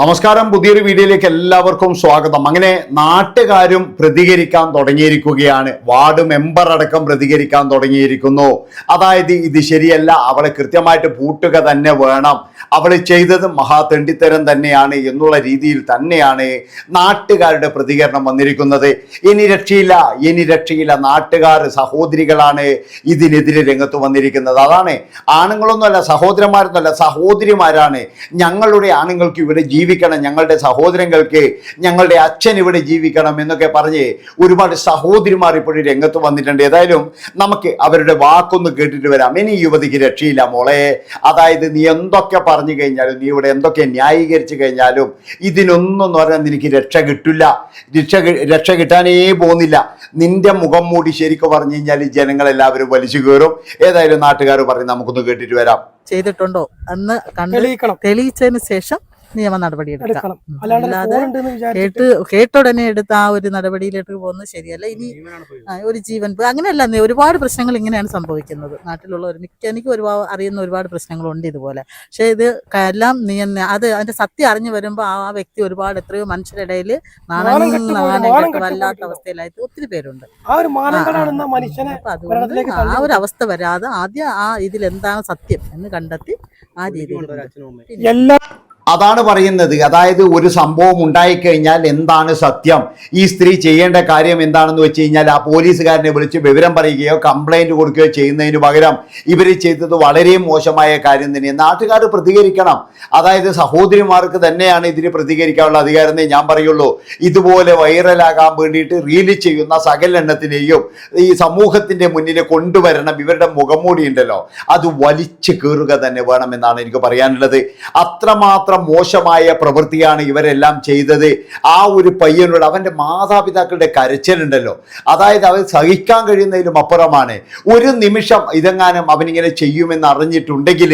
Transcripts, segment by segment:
നമസ്കാരം. പുതിയൊരു വീഡിയോയിലേക്ക് എല്ലാവർക്കും സ്വാഗതം. അങ്ങനെ നാട്ടുകാരും പ്രതികരിക്കാൻ തുടങ്ങിയിരിക്കുകയാണ്. വാർഡ് മെമ്പർ അടക്കം പ്രതികരിക്കാൻ തുടങ്ങിയിരിക്കുന്നു. അതായത് ഇത് ശരിയല്ല. അവളെ കൃത്യമായിട്ട് പൂട്ടുക തന്നെ വേണം. അവൾ ചെയ്തത് മഹാതെണ്ടിത്തരം തന്നെയാണ് എന്നുള്ള രീതിയിൽ തന്നെയാണ് നാട്ടുകാരുടെ പ്രതികരണം വന്നിരിക്കുന്നത്. ഇനി രക്ഷയില്ല ഇനി രക്ഷയില്ല. നാട്ടുകാർ സഹോദരികളാണ് ഇതിനെതിരെ രംഗത്ത് വന്നിരിക്കുന്നത്. അതാണ് ആണുങ്ങളൊന്നുമല്ല സഹോദരന്മാരൊന്നുമല്ല സഹോദരിമാരാണ്. ഞങ്ങളുടെ ആണുങ്ങൾക്ക് ഇവിടെ ജീവിക്കണം ഞങ്ങളുടെ സഹോദരങ്ങൾക്ക് ഞങ്ങളുടെ അച്ഛൻ ഇവിടെ ജീവിക്കണം എന്നൊക്കെ പറഞ്ഞ് ഒരുപാട് സഹോദരിമാർ ഇപ്പോഴും രംഗത്ത് വന്നിട്ടുണ്ട്. ഏതായാലും നമുക്ക് അവരുടെ വാക്കൊന്ന് കേട്ടിട്ട് വരാം. ഇനി യുവതിക്ക് രക്ഷയില്ല മോളെ. അതായത് നീ എന്തൊക്കെ പറഞ്ഞു കഴിഞ്ഞാലും നീ ഇവിടെ എന്തൊക്കെ ന്യായീകരിച്ചു കഴിഞ്ഞാലും ഇതിനൊന്നും എന്ന് പറഞ്ഞാൽ നിനക്ക് രക്ഷ കിട്ടില്ല രക്ഷ രക്ഷ കിട്ടാനേ പോകുന്നില്ല. നിന്റെ മുഖം മൂടി ശരിക്കും പറഞ്ഞു കഴിഞ്ഞാൽ ജനങ്ങളെല്ലാവരും വലിച്ചു കയറും. ഏതായാലും നാട്ടുകാർ പറഞ്ഞ് നമുക്കൊന്ന് കേട്ടിട്ട് വരാം. ചെയ്തിട്ടുണ്ടോ? എന്ന് കണ്ട് തെളിയിക്കണം. തെളിയിച്ചതിന് ശേഷം നിയമ നടപടി എടുക്കാം. അല്ലാതെ കേട്ട് കേട്ടുടനെ എടുത്ത ആ ഒരു നടപടിയിലേക്ക് പോകുന്നത് ശരിയല്ല. ഇനി ഒരു ജീവൻ അങ്ങനെയല്ല ഒരുപാട് പ്രശ്നങ്ങൾ ഇങ്ങനെയാണ് സംഭവിക്കുന്നത്. നാട്ടിലുള്ള ഒരു മിക്ക എനിക്ക് ഒരുപാട് അറിയുന്ന ഒരുപാട് പ്രശ്നങ്ങളുണ്ട് ഇതുപോലെ. പക്ഷെ ഇത് എല്ലാം നീ തന്നെ അത് അതിന്റെ സത്യം അറിഞ്ഞു വരുമ്പോൾ ആ വ്യക്തി ഒരുപാട് എത്രയോ മനുഷ്യരുടെ ഇടയിൽ മാനം കെട്ടുപോയി, നാണം വല്ലാത്ത അവസ്ഥയിലായിട്ട് ഒത്തിരി പേരുണ്ട്. അപ്പൊ അതുകൊണ്ട് ആ ഒരു അവസ്ഥ വരാതെ ആദ്യം ആ ഇതിൽ എന്താണ് സത്യം എന്ന് കണ്ടെത്തി ആ രീതിയിൽ എല്ലാ അതാണ് പറയുന്നത്. അതായത് ഒരു സംഭവം ഉണ്ടായിക്കഴിഞ്ഞാൽ എന്താണ് സത്യം? ഈ സ്ത്രീ ചെയ്യേണ്ട കാര്യം എന്താണെന്ന് വെച്ച് കഴിഞ്ഞാൽ ആ പോലീസുകാരനെ വിളിച്ച് വിവരം പറയുകയോ കംപ്ലൈന്റ് കൊടുക്കുകയോ ചെയ്യുന്നതിന് പകരം ഇവർ ചെയ്തത് വളരെ മോശമായ കാര്യം തന്നെ നാട്ടുകാർ പ്രതികരിക്കണം. അതായത് സഹോദരിമാർക്ക് തന്നെയാണ് ഇതിന് പ്രതികരിക്കാനുള്ള അധികാരം എന്നേ ഞാൻ പറയുള്ളൂ. ഇതുപോലെ വൈറലാകാൻ വേണ്ടിയിട്ട് റീൽ ചെയ്യുന്ന സകലെണ്ണത്തിനെയും ഈ സമൂഹത്തിന്റെ മുന്നിൽ കൊണ്ടുവരണം. ഇവരുടെ മുഖംമൂടി ഉണ്ടല്ലോ. അത് വലിച്ചു കീറുക തന്നെ വേണമെന്നാണ് എനിക്ക് പറയാനുള്ളത്. അത്രമാത്രം മോശമായ പ്രവൃത്തിയാണ് ഇവരെല്ലാം ചെയ്തത്. ആ ഒരു പയ്യനോട് അവന്റെ മാതാപിതാക്കളുടെ കരച്ചിലുണ്ടല്ലോ. അതായത് അവൻ സഹിക്കാൻ കഴിയുന്നതിലും അപ്പുറമാണ്. ഒരു നിമിഷം ഇതെങ്ങാനും അവനിങ്ങനെ ചെയ്യുമെന്ന് അറിഞ്ഞിട്ടുണ്ടെങ്കിൽ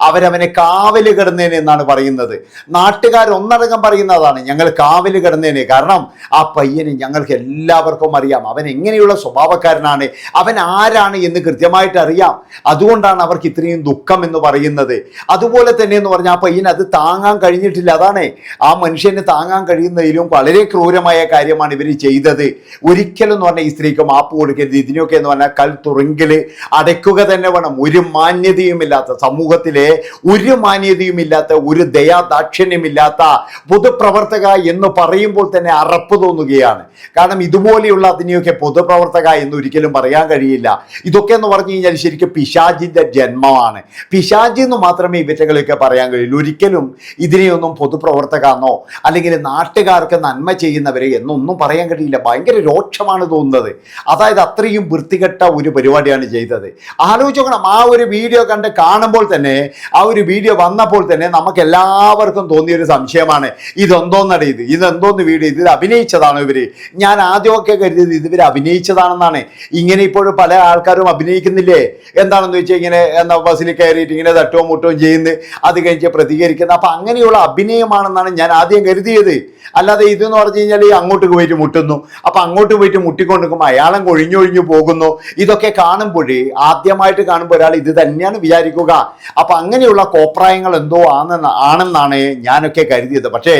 അവരവനെ കാവൽ കിടന്നേനെ എന്നാണ് പറയുന്നത്. നാട്ടുകാർ ഒന്നടങ്കം പറയുന്നതാണ് ഞങ്ങൾ കാവൽ കിടന്നേനെ. കാരണം ആ പയ്യനെ ഞങ്ങൾക്ക് എല്ലാവർക്കും അറിയാം അവൻ എങ്ങനെയുള്ള സ്വഭാവക്കാരനാണ് അവൻ ആരാണ് എന്ന് കൃത്യമായിട്ട് അറിയാം. അതുകൊണ്ടാണ് അവർക്ക് ഇത്രയും ദുഃഖം എന്ന് പറയുന്നത്. അതുപോലെ തന്നെ എന്ന് പറഞ്ഞാൽ ആ പയ്യൻ അത് താങ്ങാൻ കഴിഞ്ഞിട്ടില്ല. അതാണ് ആ മനുഷ്യന് താങ്ങാൻ കഴിയുന്നതിലും വളരെ ക്രൂരമായ കാര്യമാണ് ഇവർ ചെയ്തത്. ഒരിക്കലും എന്ന് പറഞ്ഞാൽ ഈ സ്ത്രീക്ക് മാപ്പ് കൊടുക്കരുത്. ഇതിനൊക്കെ എന്ന് പറഞ്ഞാൽ കൽ തുറങ്കിൽ അടയ്ക്കുക തന്നെ വേണം. ഒരു മാന്യതയുമില്ലാത്ത സമൂഹത്തിലെ ഒരു മാന്യതയുമില്ലാത്ത ഒരു ദയാദാക്ഷിണ്യമില്ലാത്ത പൊതുപ്രവർത്തക എന്ന് പറയുമ്പോൾ തന്നെ അറപ്പ് തോന്നുകയാണ്. കാരണം ഇതുപോലെയുള്ള അതിനെയൊക്കെ പൊതുപ്രവർത്തക എന്ന് ഒരിക്കലും പറയാൻ കഴിയില്ല. ഇതൊക്കെ എന്ന് പറഞ്ഞു കഴിഞ്ഞാൽ ശരിക്കും പിശാജിന്റെ ജന്മമാണ്. പിശാജി എന്ന് മാത്രമേ ഇവറ്റകളെയൊക്കെ പറയാൻ കഴിയുള്ളൂ. ഒരിക്കലും ഇതിനെയൊന്നും പൊതുപ്രവർത്തകാന്നോ അല്ലെങ്കിൽ നാട്ടുകാർക്ക് നന്മ ചെയ്യുന്നവരെ എന്നൊന്നും പറയാൻ കഴിയില്ല. ഭയങ്കര രോക്ഷമാണ് തോന്നുന്നത്. അതായത് അത്രയും വൃത്തികെട്ട ഒരു പരിപാടിയാണ് ചെയ്തത്. ആലോചിക്കണം ആ ഒരു വീഡിയോ കണ്ട് കാണുമ്പോൾ തന്നെ ആ ഒരു വീഡിയോ വന്നപ്പോൾ തന്നെ നമുക്ക് എല്ലാവർക്കും തോന്നിയൊരു സംശയമാണ്. ഇതെന്തോന്നടി ഇത്? ഇതെന്തോന്ന് വീഡിയോ? ഇത് അഭിനയിച്ചതാണ് ഇവർ? ഞാൻ ആദ്യമൊക്കെ കരുതിയത് ഇതിവർ ഇവർ അഭിനയിച്ചതാണെന്നാണ്. ഇങ്ങനെ ഇപ്പോഴും പല ആൾക്കാരും അഭിനയിക്കുന്നില്ലേ? എന്താണെന്ന് വെച്ചാൽ ഇങ്ങനെ എന്താ ബസ്സിൽ കയറിയിട്ട് ഇങ്ങനെ തട്ടവും മുട്ടവും ചെയ്യുന്നത്. അത് കഴിഞ്ഞ് പ്രതികരിക്കുന്ന. അപ്പൊ അങ്ങനെയുള്ള അഭിനയമാണെന്നാണ് ഞാൻ ആദ്യം കരുതിയത്. അല്ലാതെ ഇതെന്ന് പറഞ്ഞു കഴിഞ്ഞാൽ അങ്ങോട്ട് പോയിട്ട് മുട്ടുന്നു. അപ്പൊ അങ്ങോട്ട് പോയിട്ട് മുട്ടിക്കൊണ്ടിരിക്കുമ്പോൾ അയാളും കൊഴിഞ്ഞൊഴിഞ്ഞു പോകുന്നു. ഇതൊക്കെ കാണുമ്പോഴേ ആദ്യമായിട്ട് കാണുമ്പോൾ ഒരാൾ ഇത് തന്നെയാണ് വിചാരിക്കുക. അപ്പൊ അങ്ങനെയുള്ള കോപ്രായങ്ങൾ എന്തോ ആണെന്ന് ആണെന്നാണ് ഞാനൊക്കെ കരുതിയത്. പക്ഷേ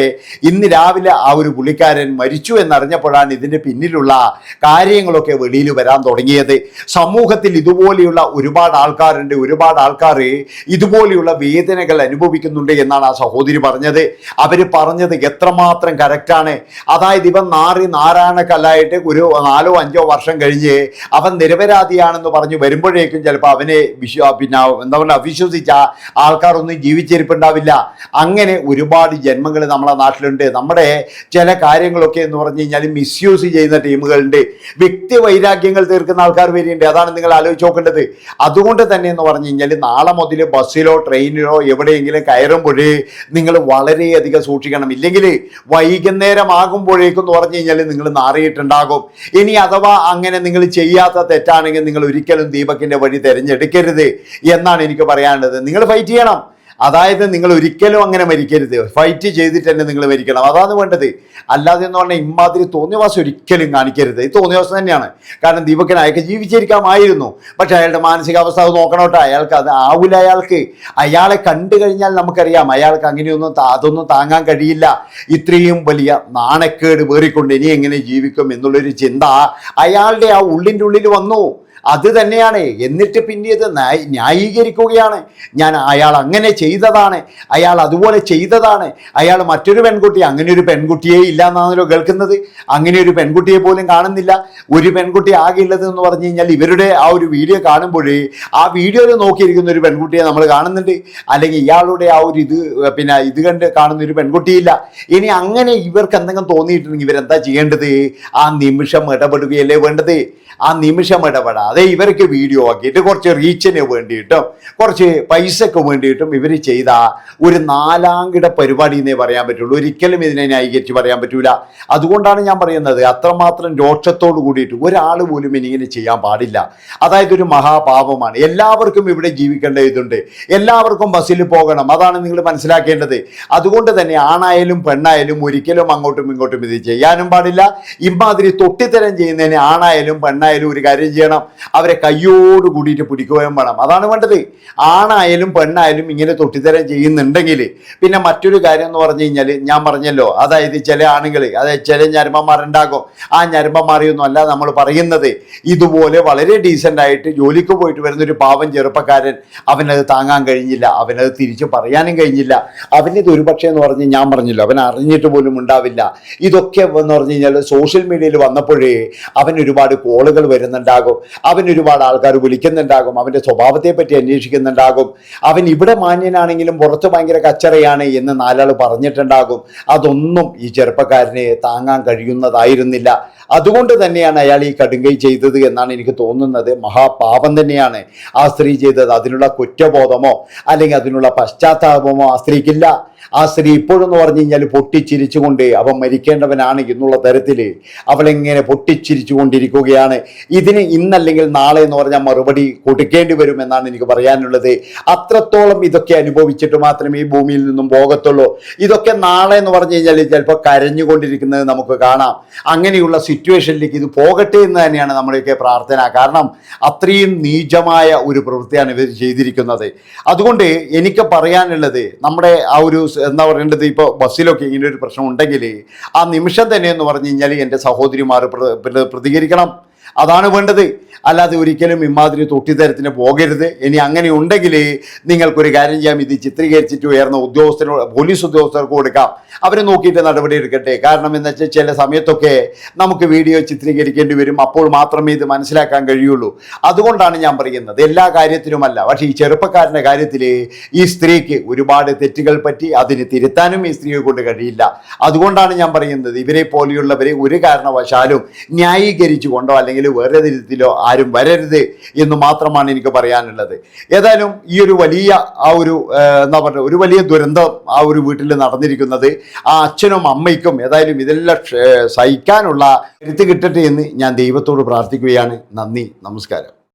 ഇന്ന് രാവിലെ ആ ഒരു പുള്ളിക്കാരൻ മരിച്ചു എന്നറിഞ്ഞപ്പോഴാണ് ഇതിന്റെ പിന്നിലുള്ള കാര്യങ്ങളൊക്കെ വെളിയിൽ വരാൻ തുടങ്ങിയത്. സമൂഹത്തിൽ ഇതുപോലെയുള്ള ഒരുപാട് ആൾക്കാരുണ്ട്. ഒരുപാട് ആൾക്കാർ ഇതുപോലെയുള്ള വേദനകൾ അനുഭവിക്കുന്നുണ്ട് എന്നാണ് ആ സഹോദരി പറഞ്ഞത് അവർ പറഞ്ഞത് എത്രമാത്രം കറക്റ്റാണ് അതായത് ഇവൻ നാറി നാരായണക്കല്ലായിട്ട് ഒരു നാലോ അഞ്ചോ വർഷം കഴിഞ്ഞ് അവൻ നിരപരാധിയാണെന്ന് പറഞ്ഞു വരുമ്പോഴേക്കും ചിലപ്പോൾ അവനെ വിശ്വ പിന്നെ എന്താ പറയുക അവിശ്വസിച്ച ആൾക്കാരൊന്നും ജീവിച്ചിരിപ്പുണ്ടാവില്ല. അങ്ങനെ ഒരുപാട് ജന്മങ്ങൾ നമ്മളെ നാട്ടിലുണ്ട്. നമ്മുടെ ചില കാര്യങ്ങളൊക്കെ എന്ന് പറഞ്ഞു കഴിഞ്ഞാൽ മിസ്യൂസ് ചെയ്യുന്ന ടീമുകളുണ്ട്. വ്യക്തി വൈരാഗ്യങ്ങൾ തീർക്കുന്ന ആൾക്കാർ വരെയുണ്ട്. അതാണ് നിങ്ങൾ ആലോചിച്ച് നോക്കേണ്ടത്. അതുകൊണ്ട് തന്നെ എന്ന് പറഞ്ഞു കഴിഞ്ഞാൽ നാളെ മുതൽ ബസ്സിലോ ട്രെയിനിലോ എവിടെയെങ്കിലും കയറുമ്പോൾ നിങ്ങൾ വളരെയധികം സൂക്ഷിക്കണം. ഇല്ലെങ്കിൽ വൈകുന്നേരം ആകുമ്പോഴേക്കും പറഞ്ഞു കഴിഞ്ഞാൽ നിങ്ങൾ നാറിയിട്ടുണ്ടാകും. ഇനി അഥവാ അങ്ങനെ നിങ്ങൾ ചെയ്യാത്ത തെറ്റാണെങ്കിൽ നിങ്ങൾ ഒരിക്കലും ദീപകിന്റെ വഴി തിരഞ്ഞെടുക്കരുത് എന്നാണ് എനിക്ക് പറയാനുള്ളത്. നിങ്ങൾ ഫൈറ്റ് ചെയ്യണം. അതായത് നിങ്ങൾ ഒരിക്കലും അങ്ങനെ മരിക്കരുത്. ഫൈറ്റ് ചെയ്തിട്ട് തന്നെ നിങ്ങൾ മരിക്കണം. അതാണ് വേണ്ടത്. അല്ലാതെ എന്ന് പറഞ്ഞാൽ ഇമാതിരി തോന്നിയവാസം ഒരിക്കലും കാണിക്കരുത്. ഈ തോന്നിയവാസം തന്നെയാണ്. കാരണം ദീപക്കൻ അയാൾക്ക് ജീവിച്ചിരിക്കാമായിരുന്നു. പക്ഷെ അയാളുടെ മാനസികാവസ്ഥ അത് നോക്കണോട്ടെ. അയാൾക്ക് അത് ആവില്ല അയാൾക്ക്. അയാളെ കണ്ടു കഴിഞ്ഞാൽ നമുക്കറിയാം. അയാൾക്ക് അങ്ങനെയൊന്നും അതൊന്നും താങ്ങാൻ കഴിയില്ല. ഇത്രയും വലിയ നാണക്കേട് വേറിക്കൊണ്ട് ഇനി എങ്ങനെ ജീവിക്കും എന്നുള്ളൊരു ചിന്ത അയാളുടെ ആ ഉള്ളിന്റെ ഉള്ളിൽ വന്നു. അത് തന്നെയാണ്. എന്നിട്ട് പിന്നെ ഇത് ന്യായീകരിക്കുകയാണ്. ഞാൻ അയാൾ അങ്ങനെ ചെയ്തതാണ്. അയാൾ അതുപോലെ ചെയ്തതാണ്. അയാൾ മറ്റൊരു പെൺകുട്ടി അങ്ങനെ ഒരു പെൺകുട്ടിയെ ഇല്ല എന്നാണല്ലോ കേൾക്കുന്നത്. അങ്ങനെ ഒരു പെൺകുട്ടിയെ പോലും കാണുന്നില്ല. ഒരു പെൺകുട്ടി ആകെ ഉള്ളത് എന്ന് പറഞ്ഞു കഴിഞ്ഞാൽ ഇവരുടെ ആ ഒരു വീഡിയോ കാണുമ്പോഴേ ആ വീഡിയോയിൽ നോക്കിയിരിക്കുന്ന ഒരു പെൺകുട്ടിയെ നമ്മൾ കാണുന്നുണ്ട്. അല്ലെങ്കിൽ ഇയാളുടെ ആ ഒരു ഇത് പിന്നെ ഇത് കണ്ട് കാണുന്ന ഒരു പെൺകുട്ടിയില്ല. ഇനി അങ്ങനെ ഇവർക്ക് എന്തെങ്കിലും തോന്നിയിട്ടുണ്ടെങ്കിൽ ഇവരെന്താ ചെയ്യേണ്ടത്? ആ നിമിഷം ഇടപെടുകയല്ലേ വേണ്ടത്? ആ നിമിഷം ഇടപെടാതെ ഇവർക്ക് വീഡിയോ ആക്കിയിട്ട് കുറച്ച് റീച്ചിന് വേണ്ടിയിട്ടും കുറച്ച് പൈസക്ക് വേണ്ടിയിട്ടും ഇവർ ചെയ്ത ഒരു നാലാംകിട പരിപാടി എന്നേ പറയാൻ പറ്റുള്ളൂ. ഒരിക്കലും ഇതിനെ ന്യായീകരിച്ച് പറയാൻ പറ്റൂല. അതുകൊണ്ടാണ് ഞാൻ പറയുന്നത് അത്രമാത്രം രോക്ഷത്തോട് കൂടിയിട്ട് ഒരാൾ പോലും ഇനിങ്ങനെ ചെയ്യാൻ പാടില്ല. അതായത് ഒരു മഹാപാപമാണ്. എല്ലാവർക്കും ഇവിടെ ജീവിക്കേണ്ട ഇതുണ്ട്. എല്ലാവർക്കും ബസ്സിൽ പോകണം. അതാണ് നിങ്ങൾ മനസ്സിലാക്കേണ്ടത്. അതുകൊണ്ട് തന്നെ ആണായാലും പെണ്ണായാലും ഒരിക്കലും അങ്ങോട്ടും ഇങ്ങോട്ടും ഇത് ചെയ്യാനും പാടില്ല. ഇമാതിരി തൊട്ടിത്തരം ചെയ്യുന്നതിന് ആണായാലും പെണ്ണായാലും ഒരു കാര്യം ചെയ്യണം. അവരെ കയ്യോട് കൂടിയിട്ട് പിടിക്കുകയും വേണം. അതാണ് വേണ്ടത്. ആണായാലും പെണ്ണായാലും ഇങ്ങനെ തൊട്ടിത്തരം ചെയ്യുന്നുണ്ടെങ്കിൽ പിന്നെ മറ്റൊരു കാര്യം എന്ന് പറഞ്ഞു കഴിഞ്ഞാൽ ഞാൻ പറഞ്ഞല്ലോ അതായത് ചില ആണുങ്ങൾ അതായത് ചില ഞരമ്പന്മാരുണ്ടാകും. ആ ഞരമ്പന്മാരെയൊന്നും അല്ല നമ്മൾ പറയുന്നത്. ഇതുപോലെ വളരെ ഡീസന്റ് ആയിട്ട് ജോലിക്ക് പോയിട്ട് വരുന്ന ഒരു പാവം ചെറുപ്പക്കാരൻ അവനത് താങ്ങാൻ കഴിഞ്ഞില്ല അവനത് തിരിച്ചു പറയാനും കഴിഞ്ഞില്ല. അവനിത് ഒരുപക്ഷെ എന്ന് പറഞ്ഞ് ഞാൻ പറഞ്ഞല്ലോ അവൻ അറിഞ്ഞിട്ട് പോലും ഉണ്ടാവില്ല. ഇതൊക്കെ എന്ന് പറഞ്ഞു കഴിഞ്ഞാൽ സോഷ്യൽ മീഡിയയിൽ വന്നപ്പോഴേ അവൻ ഒരുപാട് കോളുകൾ വരുന്നുണ്ടാകും. അവൻ ഒരുപാട് ആൾക്കാർ വിളിക്കുന്നുണ്ടാകും അവന്റെ സ്വഭാവത്തെ പറ്റി അന്വേഷിക്കുന്നുണ്ടാകും. അവൻ ഇവിടെ മാന്യനാണെങ്കിലും പുറത്ത് ഭയങ്കര കച്ചറയാണ് എന്ന് നാലാൾ പറഞ്ഞിട്ടുണ്ടാകും. അതൊന്നും ഈ ചെറുപ്പക്കാരനെ താങ്ങാൻ കഴിയുന്നതായിരുന്നില്ല. അതുകൊണ്ട് തന്നെയാണ് അയാൾ ഈ കടുങ്കൈ ചെയ്തത് എന്നാണ് എനിക്ക് തോന്നുന്നത്. മഹാപാപം തന്നെയാണ്. ആ സ്ത്രീ ചെയ്തത്. അതിനുള്ള കുറ്റബോധമോ അല്ലെങ്കിൽ അതിനുള്ള പശ്ചാത്താപമോ ആ സ്ത്രീക്കില്ല. ആ സ്ത്രീ ഇപ്പോഴെന്ന് പറഞ്ഞു കഴിഞ്ഞാൽ പൊട്ടിച്ചിരിച്ചുകൊണ്ട് അവൻ മരിക്കേണ്ടവനാണ് എന്നുള്ള തരത്തിൽ അവളെങ്ങനെ പൊട്ടിച്ചിരിച്ചു കൊണ്ടിരിക്കുകയാണ് ഇതിന് ഇന്നല്ലെങ്കിൽ നാളെ എന്ന് പറഞ്ഞാൽ മറുപടി കൊടുക്കേണ്ടി വരും എന്നാണ് എനിക്ക് പറയാനുള്ളത്. അത്രത്തോളം ഇതൊക്കെ അനുഭവിച്ചിട്ട് മാത്രമേ ഈ ഭൂമിയിൽ നിന്നും പോകത്തുള്ളൂ. ഇതൊക്കെ നാളെ എന്ന് പറഞ്ഞു കഴിഞ്ഞാൽ ചിലപ്പോൾ കരഞ്ഞുകൊണ്ടിരിക്കുന്നത് നമുക്ക് കാണാം. അങ്ങനെയുള്ള സിറ്റുവേഷനിലേക്ക് ഇത് പോകട്ടെ എന്ന് തന്നെയാണ് നമ്മുടെയൊക്കെ പ്രാർത്ഥന. കാരണം അത്രയും നീചമായ ഒരു പ്രവൃത്തിയാണ് ഇവർ ചെയ്തിരിക്കുന്നത്. അതുകൊണ്ട് എനിക്ക് പറയാനുള്ളത് നമ്മുടെ ആ ഒരു എന്താ പറയേണ്ടത്? ഇപ്പോൾ ബസ്സിലൊക്കെ ഇങ്ങനെ ഒരു പ്രശ്നം ഉണ്ടെങ്കിൽ ആ നിമിഷം തന്നെ എന്ന് പറഞ്ഞു കഴിഞ്ഞാൽ എന്റെ സഹോദരിമാർ പ്ര- പ്ര- പ്രതികരിക്കണം. അതാണ് വേണ്ടത്. അല്ലാതെ ഒരിക്കലും ഇമാതിരി തൊട്ടിത്തരത്തിന് പോകരുത്. ഇനി അങ്ങനെ ഉണ്ടെങ്കിൽ നിങ്ങൾക്കൊരു കാര്യം ചെയ്യാം. ഇത് ചിത്രീകരിച്ചിട്ട് ഉയർന്ന ഉദ്യോഗസ്ഥരോ പോലീസ് ഉദ്യോഗസ്ഥർക്ക് കൊടുക്കാം അവരെ നോക്കിയിട്ട് നടപടി എടുക്കട്ടെ. കാരണം എന്ന് വെച്ചാൽ ചില സമയത്തൊക്കെ നമുക്ക് വീഡിയോ ചിത്രീകരിക്കേണ്ടി വരും. അപ്പോൾ മാത്രമേ ഇത് മനസ്സിലാക്കാൻ കഴിയുള്ളൂ. അതുകൊണ്ടാണ് ഞാൻ പറയുന്നത്. എല്ലാ കാര്യത്തിലുമല്ല. പക്ഷേ ഈ ചെറുപ്പക്കാരന്റെ കാര്യത്തിൽ ഈ സ്ത്രീക്ക് ഒരുപാട് തെറ്റുകൾ പറ്റി അതിന് തിരുത്താനും ഈ സ്ത്രീയെ കൊണ്ട് കഴിയില്ല. അതുകൊണ്ടാണ് ഞാൻ പറയുന്നത്. ഇവരെ പോലെയുള്ളവരെ ഒരു കാരണവശാലും ന്യായീകരിച്ചു കൊണ്ടോ അല്ലെങ്കിൽ വേറെ രീതിയിലോ ആരും വരരുത് എന്ന് മാത്രമാണ് എനിക്ക് പറയാനുള്ളത്. ഏതായാലും ഈ ഒരു വലിയ ആ ഒരു എന്താ പറയുക ഒരു വലിയ ദുരന്തം ആ ഒരു വീട്ടിൽ നടന്നിരിക്കുന്നത് ആ അച്ഛനും അമ്മയ്ക്കും ഏതായാലും ഇതെല്ലാം സഹിക്കാനുള്ള കരുത്ത് കിട്ടട്ടെ എന്ന് ഞാൻ ദൈവത്തോട് പ്രാർത്ഥിക്കുകയാണ്. നന്ദി നമസ്കാരം.